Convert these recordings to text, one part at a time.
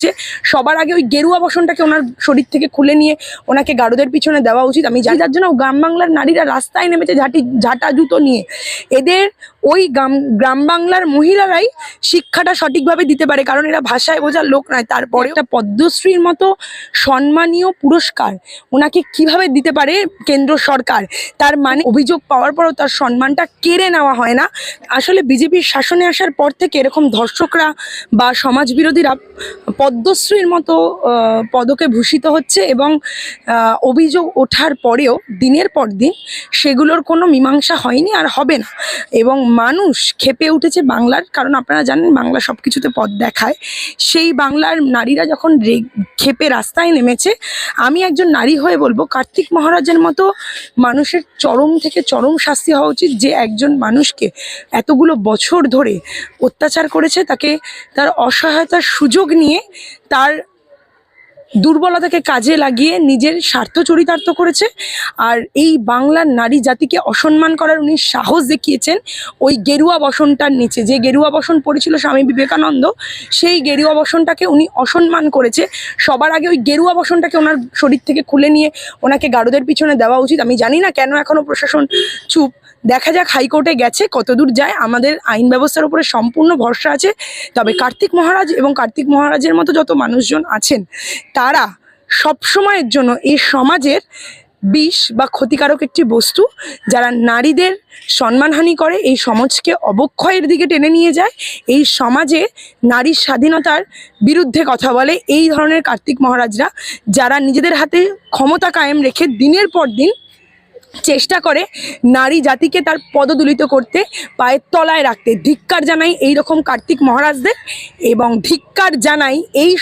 যে সবার আগে ওই গেরুয়া বসনটাকে ওনার শরীর থেকে খুলে নিয়ে ওনাকে গারদের পিছনে দেওয়া উচিত। আমি জানি যার জন্য গ্রাম বাংলার নারীরা রাস্তায় নেমেছে ঝাঁটি, ঝাঁটা জুতো নিয়ে। এদের ওই গ্রাম গ্রাম বাংলার মহিলারাই শিক্ষাটা সঠিকভাবে দিতে পারে, কারণ এরা ভাষায় বোঝার লোক নয়। তারপরে একটা পদ্মশ্রীর মতো সম্মানীয় পুরস্কার ওনাকে কীভাবে দিতে পারে কেন্দ্র সরকার? তার মানে অভিযোগ পাওয়ার পরও তার সম্মানটা কেড়ে নেওয়া হয় না। আসলে বিজেপির শাসনে আসার পর থেকে এরকম ধর্ষকরা বা সমাজ বিরোধীরা পদ্মশ্রীর মতো পদকে ভূষিত হচ্ছে এবং অভিযোগ ওঠার পরেও দিনের পর দিন সেগুলোর কোনো মীমাংসা হয়নি আর হবে না। এবং মানুষ খেপে উঠেছে বাংলার, কারণ আপনারা জানেন বাংলা সব কিছুতে পথ দেখায়। সেই বাংলার নারীরা যখন খেপে রাস্তায় নেমেছে, আমি একজন নারী হয়ে বলব, কার্তিক মহারাজের মতো মানুষের চরম থেকে চরম শাস্তি হওয়া উচিত যে একজন মানুষকে এতগুলো বছর ধরে অত্যাচার করেছে, তাকে তার অসহায়তার সুযোগ নিয়ে তার দুর্বলতাকে কাজে লাগিয়ে নিজের স্বার্থ চরিতার্থ করেছে। আর এই বাংলার নারী জাতিকে অসম্মান করার উনি সাহস দেখিয়েছেন ওই গেরুয়া বসনটার নিচে। যে গেরুয়া বসন পড়েছিল স্বামী বিবেকানন্দ, সেই গেরুয়া বসনটাকে উনি অসম্মান করেছে। সবার আগে ওই গেরুয়া বসনটাকে ওনার শরীর থেকে খুলে নিয়ে ওনাকে গারদের পিছনে দেওয়া উচিত। আমি জানি না কেন এখনও প্রশাসন চুপ। দেখা যাক হাইকোর্টে গেছে, কতদূর যায়। আমাদের আইন ব্যবস্থার উপরে সম্পূর্ণ ভরসা আছে। তবে কার্তিক মহারাজ এবং কার্তিক মহারাজের মতো যত মানুষজন আছেন তারা সব সময়ের জন্য এই সমাজের বিষ বা ক্ষতিকারক একটি বস্তু যারা নারীদের সম্মানহানি করে, এই সমাজকে অবক্ষয়ের দিকে টেনে নিয়ে যায়, এই সমাজে নারীর স্বাধীনতার বিরুদ্ধে কথা বলে, এই ধরনের কার্তিক মহারাজরা যারা নিজেদের হাতে ক্ষমতা কায়েম রেখে দিনের পর দিন চেষ্টা করে নারী জাতিকে তার পদদুলিত করতে পায়ের তলায় রাখতে। ধিক্কার জানাই এই রকম কার্তিক মহারাজদের এবং ধিক্কার জানাই এই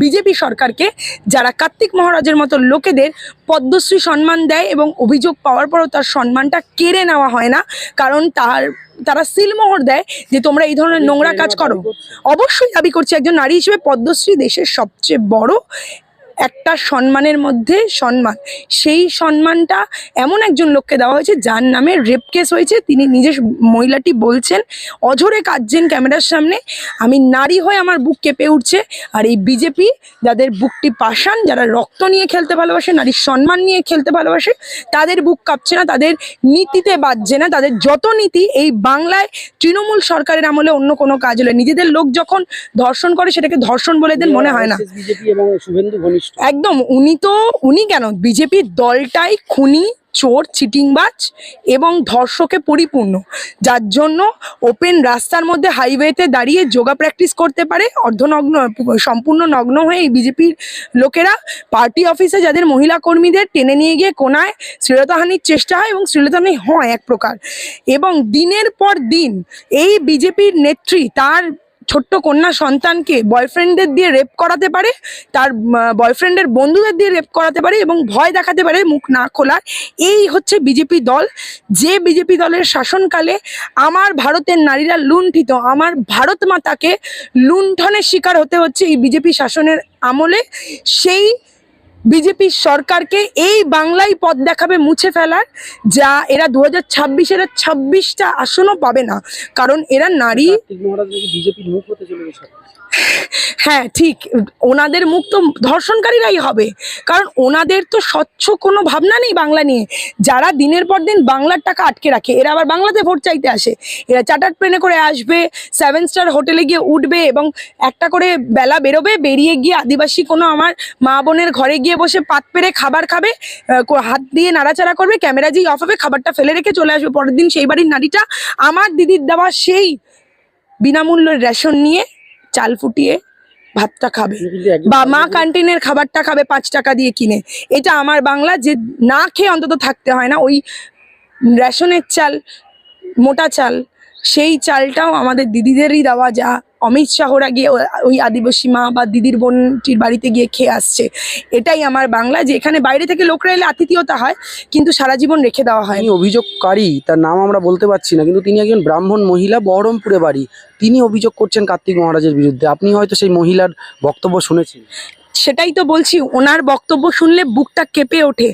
বিজেপি সরকারকে যারা কার্তিক মহারাজের মতো লোকেদের পদ্মশ্রী সম্মান দেয় এবং অভিযোগ পাওয়ার পরও তার সম্মানটা কেড়ে নেওয়া হয় না। কারণ তার তারা সিলমোহর দেয় যে তোমরা এই ধরনের নোংরা কাজ করো। অবশ্যই দাবি করছি একজন নারী হিসেবে পদ্মশ্রী দেশের সবচেয়ে বড় একটা সম্মানের মধ্যে সম্মান। সেই সম্মানটা এমন একজন লোককে দেওয়া হয়েছে, যার নামে রেপ কেস হয়েছে। তিনি নিজে মহিলাটি বলছেন, অঝরে কাঁদছেন ক্যামেরার সামনে। আমি নারী হয়ে আমার বুক কেঁপে উঠছে। আর এই বিজেপি যাদের বুকটি পাষাণ, যারা রক্ত নিয়ে খেলতে ভালোবাসে, নারীর সম্মান নিয়ে খেলতে ভালোবাসে, তাদের বুক কাঁপছে না, তাদের নীতিতে বাজছে না। তাদের যত নীতি, এই বাংলায় তৃণমূল সরকারের আমলে অন্য কোনো কাজ হলে। নিজেদের লোক যখন ধর্ষণ করে, সেটাকে ধর্ষণ বলে এদের মনে হয় না। বিজেপি এবং শুভেন্দু ঘনিষ্ঠ একদম, উনি তো, উনি কেন? বিজেপির দলটাই খুনি, চোর, চিটিংবাজ এবং ধর্ষকে পরিপূর্ণ। যার জন্য ওপেন রাস্তার মধ্যে হাইওয়েতে দাঁড়িয়ে যোগা প্র্যাকটিস করতে পারে, অর্ধনগ্ন, সম্পূর্ণ নগ্ন হয়ে এই বিজেপির লোকেরা পার্টি অফিসে যাদের মহিলা কর্মীদের টেনে নিয়ে গিয়ে কোনায় শ্লীলতাহানির চেষ্টা হয় এবং শ্লীলতাহানি হয় এক প্রকার। এবং দিনের পর দিন এই বিজেপির নেত্রী তার ছোট্ট কন্যা সন্তানকে বয়ফ্রেন্ডের দিয়ে রেপ করাতে পারে, তার বয়ফ্রেন্ডের বন্ধুদের দিয়ে রেপ করাতে পারে এবং ভয় দেখাতে পারে, মুখ না খোলার। এই হচ্ছে বিজেপি দল। যে বিজেপি দলের শাসনকালে আমার ভারতের নারীরা লুণ্ঠিত, আমার ভারত মাতাকে লুণ্ঠনের শিকার হতে হচ্ছে এই বিজেপি শাসনের আমলে। সেই বিজেপি সরকারকে এই বাংলাই পথ দেখাবে, মুছে ফেলার, যা এরা দু হাজার ছাব্বিশের ছাব্বিশটা আসনও পাবে না। কারণ এরা নারী বিজেপির মুখ হতে চলেছে হ্যাঁ ঠিক। ওনাদের মুখ তো ধর্ষণকারীরাই হবে। কারণ ওনাদের তো স্বচ্ছ কোনো ভাবনা নেই বাংলা নিয়ে। যারা দিনের পর দিন বাংলার টাকা আটকে রাখে, এরা আবার বাংলাতে ভোট চাইতে আসে। এরা চার্টার প্লেনে করে আসবে সেভেন স্টার হোটেলে গিয়ে উঠবে এবং একটা করে বেলা বেরোবে, বেরিয়ে গিয়ে আদিবাসী কোনো আমার মা বোনের ঘরে গিয়ে বসে পাত পেরে খাবার খাবে হাত দিয়ে নাড়াচাড়া করবে ক্যামেরা যেই অফ হবে, খাবারটা ফেলে রেখে চলে আসবে। পরের দিন সেই বাড়ির নারীটা আমার দিদির দেওয়া সেই বিনামূল্যের রেশন নিয়ে চাল ফুটিয়ে ভাতটা খাবে। বা মা ক্যান্টিনের খাবারটা খাবে পাঁচ টাকা দিয়ে কিনে। এটা আমার বাংলা যে না খেয়ে অন্তত থাকতে হয় না। ওই রেশনের চাল মোটা চাল সেই চালটাও আমাদের দিদিদেরই দেওয়া যা অমিত শাহরা গিয়ে ওই আদিবাসী মা বা দিদির বোনটির বাড়িতে গিয়ে খেয়ে আসছে। এটাই আমার বাংলা যে এখানে বাইরে থেকে লোকরা এলে আতিথিয়তা হয় কিন্তু সারা জীবন রেখে দেওয়া হয়। অভিযোগকারী তার নাম আমরা বলতে পারছি না কিন্তু তিনি একজন ব্রাহ্মণ মহিলা বহরমপুরে বাড়ি। তিনি অভিযোগ করছেন কার্তিক মহারাজের বিরুদ্ধে। আপনি হয়তো সেই মহিলার বক্তব্য শুনেছেন। সেটাই তো বলছি ওনার বক্তব্য শুনলে বুকটা কেঁপে ওঠে।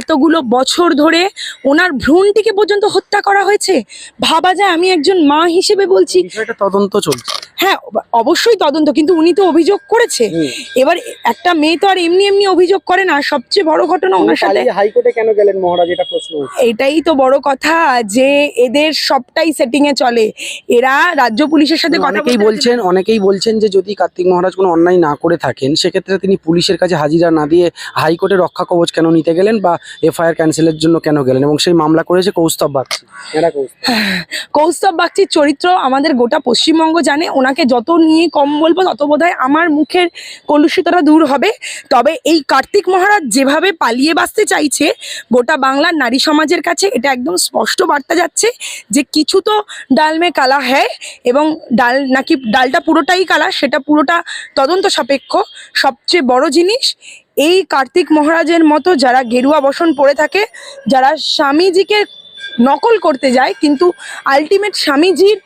এতগুলো বছর ধরে ওনার ভ্রূণটিকে পর্যন্ত হত্যা করা হয়েছে। ভাবা যায় আমি একজন মা হিসেবে বলছি। তদন্ত চলছে। হ্যাঁ অবশ্যই তদন্ত কিন্তু উনি তো অভিযোগ করেছে। এবার একটা মেয়ে তো আর এমনি এমনি অভিযোগ করে না সবচেয়ে বড় ঘটনা ওনার সাথে হাইকোর্টে কেন গেলেন মহারাজ? এটা প্রশ্ন এটাই তো বড় কথা যে এদের সবটাই সেটিং এ চলে। এরা রাজ্য পুলিশের সাথে অনেকেই বলছেন অনেকেই বলছেন যে যদি কার্তিক মহারাজ কোনো অন্যায় না করে থাকেন সেক্ষেত্রে তিনি পুলিশের কাছে হাজিরা না দিয়ে হাইকোর্টে রক্ষা কবচ কেন নিতে গেলেন বা এফআইআর ক্যান্সেলের জন্য কেন গেলেন? এবং সেই মামলা করেছে কৌস্তব বাগচি। কৌস্তব বাগচির চরিত্র আমাদের গোটা পশ্চিমবঙ্গ জানে ওনাকে যত নিয়ে কম বলব, তত বোধহয় আমার মুখের কলুষিতটা দূর হবে। তবে এই কার্তিক মহারাজ যেভাবে পালিয়ে বাঁচতে চাইছে, গোটা বাংলার নারী সমাজের কাছে এটা একদম স্পষ্ট বার্তা যাচ্ছে যে কিছু তো ডাল মে কালা হ্যায় এবং ডাল নাকি ডালটা পুরোটাই কালা, সেটা পুরোটা তদন্ত সাপেক্ষ। সবচেয়ে বড় জিনিস, এই কার্তিক মহারাজের মতো যারা গেরুয়া বসন পরে থাকে, যারা স্বামীজিকে নকল করতে যায়, কিন্তু আলটিমেট স্বামীজির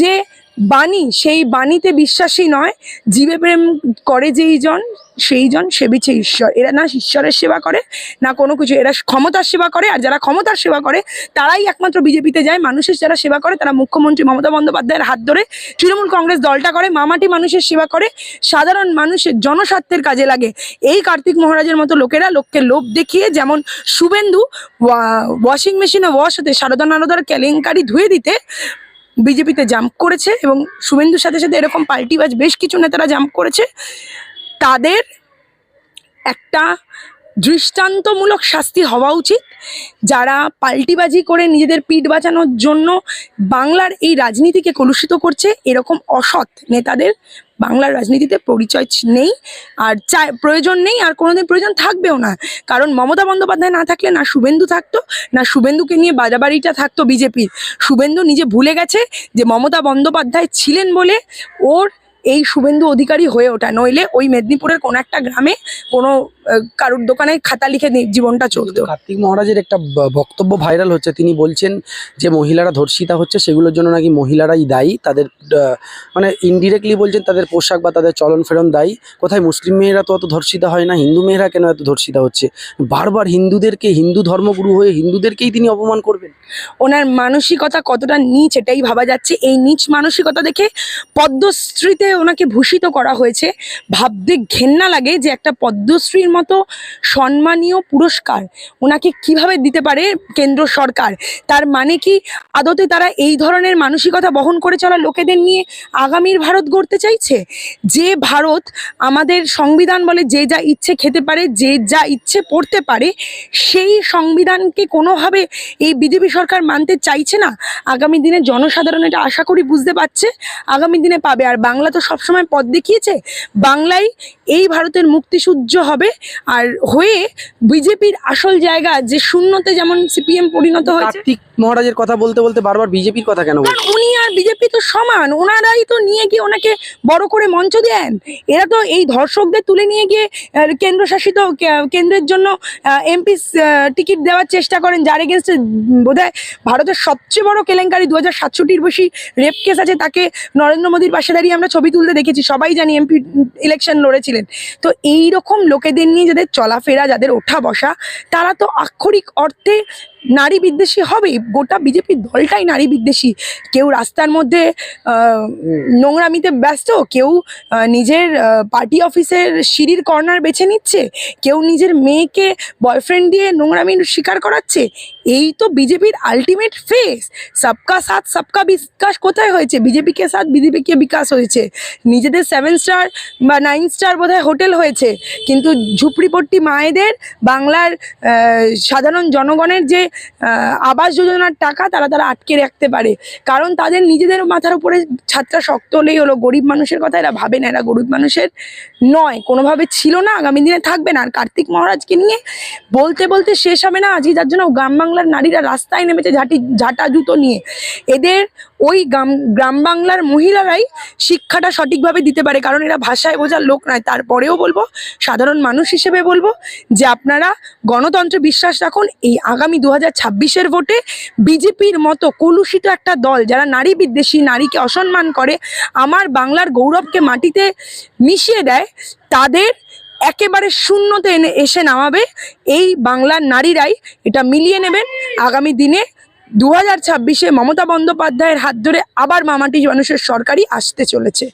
যে বাণী, সেই বাণীতে বিশ্বাসী নয়। জীবে প্রেম করে যেই জন, সেই জন সেবিছে ঈশ্বর। এরা না ঈশ্বরের সেবা করে, না কোনো কিছু। এরা ক্ষমতার সেবা করে, আর যারা ক্ষমতার সেবা করে, তারাই একমাত্র বিজেপিতে যায়। মানুষের যারা সেবা করে, তারা মুখ্যমন্ত্রী মমতা বন্দ্যোপাধ্যায়ের হাত ধরে তৃণমূল কংগ্রেস দলটা করে, মামাটি মানুষের সেবা করে। সাধারণ মানুষের জনস্বার্থের কাজে লাগে। এই কার্তিক মহারাজের মতো লোকেরা লোককে লোভ দেখিয়ে, যেমন শুভেন্দু ওয়াশিং মেশিনে ওয়াশ হতে সারদা নারদার কেলেঙ্কারি ধুয়ে দিতে বিজেপিতে জাম্প করেছে এবং শুভেন্দুর সাথে সাথে এরকম পাল্টিবাজ বেশ কিছু নেতারা জাম্প করেছে। তাদের একটা দৃষ্টান্তমূলক শাস্তি হওয়া উচিত। যারা পাল্টিবাজি করে নিজেদের পিঠ বাঁচানোর জন্য বাংলার এই রাজনীতিকে কলুষিত করছে, এরকম অসৎ নেতাদের বাংলার রাজনীতিতে পরিচয় নেই আর চাই প্রয়োজন নেই আর কোনোদিন প্রয়োজন থাকবেও না। কারণ মমতা বন্দ্যোপাধ্যায় না থাকলে না শুভেন্দু থাকতো, না শুভেন্দুকে নিয়ে বাজাবাড়িটা থাকতো বিজেপির। শুভেন্দু নিজে ভুলে গেছে যে মমতা বন্দ্যোপাধ্যায় ছিলেন বলে ওর এই শুভেন্দু অধিকারী হয়ে ওঠা নইলে ওই মেদিনীপুরের কোনো একটা গ্রামে কোনো কারুর দোকানে খাতা লিখে জীবনটা চলতো। কার্তিক মহারাজের একটা বক্তব্য ভাইরাল হচ্ছে। তিনি বলছেন যে মহিলারা ধর্ষিতা হচ্ছে সেগুলোর জন্য নাকি মহিলারাই দায়ী। তাদের মানে ইনডিরেক্টলি বলছেন তাদের পোশাক বা তাদের চলন ফেরন দায়ী। কোথায় মুসলিম মেয়েরা তো অত ধর্ষিতা হয় না হিন্দু মেয়েরা কেন এত ধর্ষিতা হচ্ছে? বারবার হিন্দুদেরকে হিন্দু ধর্মগুরু হয়ে হিন্দুদেরকেই তিনি অপমান করবেন। ওনার মানসিকতা কতটা নিচ এটাই ভাবা যাচ্ছে। এই নিচ মানসিকতা দেখে পদ্মশ্রীতে ওনাকে ভূষিত করা হয়েছে। ভাবতে ঘেন্না লাগে যে একটা পদ্মশ্রীর মতো সম্মানীয় পুরস্কার ওনাকে কীভাবে দিতে পারে কেন্দ্র সরকার। তার মানে কি আদতে তারা এই ধরনের মানসিকতা বহন করে চলা লোকেদের নিয়ে আগামীর ভারত গড়তে চাইছে? যে ভারত আমাদের সংবিধান বলে যে যা ইচ্ছে খেতে পারে, যে যা ইচ্ছে পড়তে পারে, সেই সংবিধানকে কোনোভাবে এই বিজেপি সরকার মানতে চাইছে না। আগামী দিনে জনসাধারণ এটা আশা করি বুঝতে পারছে, আগামী দিনে পাবে। আর বাংলা তো সবসময় পথ দেখিয়েছে বাংলায় এই ভারতের মুক্তিসূর্য হবে। আর হয়ে বিজেপির আসল জায়গা যে শূন্যতে যেমন সিপিএম পরিণত হয়েছে। কার্তিক মহারাজের কথা বলতে বলতে বারবার বিজেপির কথা কেন উনি আর বিজেপি তো সমান ওনারাই তো নিয়ে গিয়ে ওনাকে বড় করে মঞ্চ দেন। এরা তো এই ধর্ষকদের তুলে নিয়ে গিয়ে কেন্দ্রশাসিত কেন্দ্রের জন্য এমপি টিকিট দেওয়ার চেষ্টা করেন যার এগেনস্টে বোধহয় ভারতের সবচেয়ে বড় কেলেঙ্কারি দু হাজার সাতষট্টির বেশি রেপ কেস আছে তাকে নরেন্দ্র মোদীর পাশে দাঁড়িয়ে আমরা ছবি তুলতে দেখেছি, সবাই জানি এমপি ইলেকশন লড়েছিলেন। তো এই রকম লোকেদের নিয়ে যাদের চলাফেরা, যাদের ওঠা বসা, তারা তো আক্ষরিক অর্থে নারী বিদ্বেষী হবে গোটা বিজেপির দলটাই নারী বিদ্বেষী। কেউ রাস্তার মধ্যে নোংরামিতে ব্যস্ত, কেউ নিজের পার্টি অফিসের সিঁড়ির কর্নার বেছে নিচ্ছে, কেউ নিজের মেয়েকে বয়ফ্রেন্ড দিয়ে নোংরামির শিকার করাচ্ছে, এই তো বিজেপির আলটিমেট ফেস সবকা সাথ, সবকা বিকাশ কোথায় হয়েছে? বিজেপিকে সাথ বিজেপিকে বিকাশ হয়েছে? নিজেদের সেভেন স্টার বা নাইন স্টার বোধহয় হোটেল হয়েছে। কিন্তু ঝুপড়িপট্টি মায়েদের, বাংলার সাধারণ জনগণের যে আবাস যোজনার টাকা তারা তারা আটকে রাখতে পারে। কারণ তাদের নিজেদের মাথার উপরে ছাত্রা শক্ত হলেই হলো। গরিব মানুষের কথা এরা ভাবে না। এরা গরিব মানুষের নয়। কোনোভাবে ছিল না, আগামী দিনে থাকবে না। আর কার্তিক মহারাজকে নিয়ে বলতে বলতে শেষ হবে না। আজকে যার জন্য গ্রাম বাংলার নারীরা রাস্তায় নেমেছে ঝাঁটি ঝাঁটা জুতো নিয়ে। এদের ওই গ্রাম গ্রাম বাংলার মহিলারাই শিক্ষাটা সঠিকভাবে দিতে পারে। কারণ এরা ভাষায় বোঝার লোক নয়। তারপরেও বলব, সাধারণ মানুষ হিসেবে বলব যে আপনারা গণতন্ত্রে বিশ্বাস রাখুন। এই আগামী দু হাজার ভোটে বিজেপির মতো কলুষিত একটা দল যারা নারী বিদ্বেষী, নারীকে অসম্মান করে, আমার বাংলার গৌরবকে মাটিতে মিশিয়ে দেয়, তাদের একেবারে শূন্যতে এনে, এসে নামাবে। এই বাংলার নারীরাই এটা মিলিয়ে নেবেন। আগামী দিনে দু হাজার ছাব্বিশে মমতা বন্দ্যোপাধ্যায়ের হাত ধরে আবার মামাটি মানুষের সরকারই আসতে চলেছে।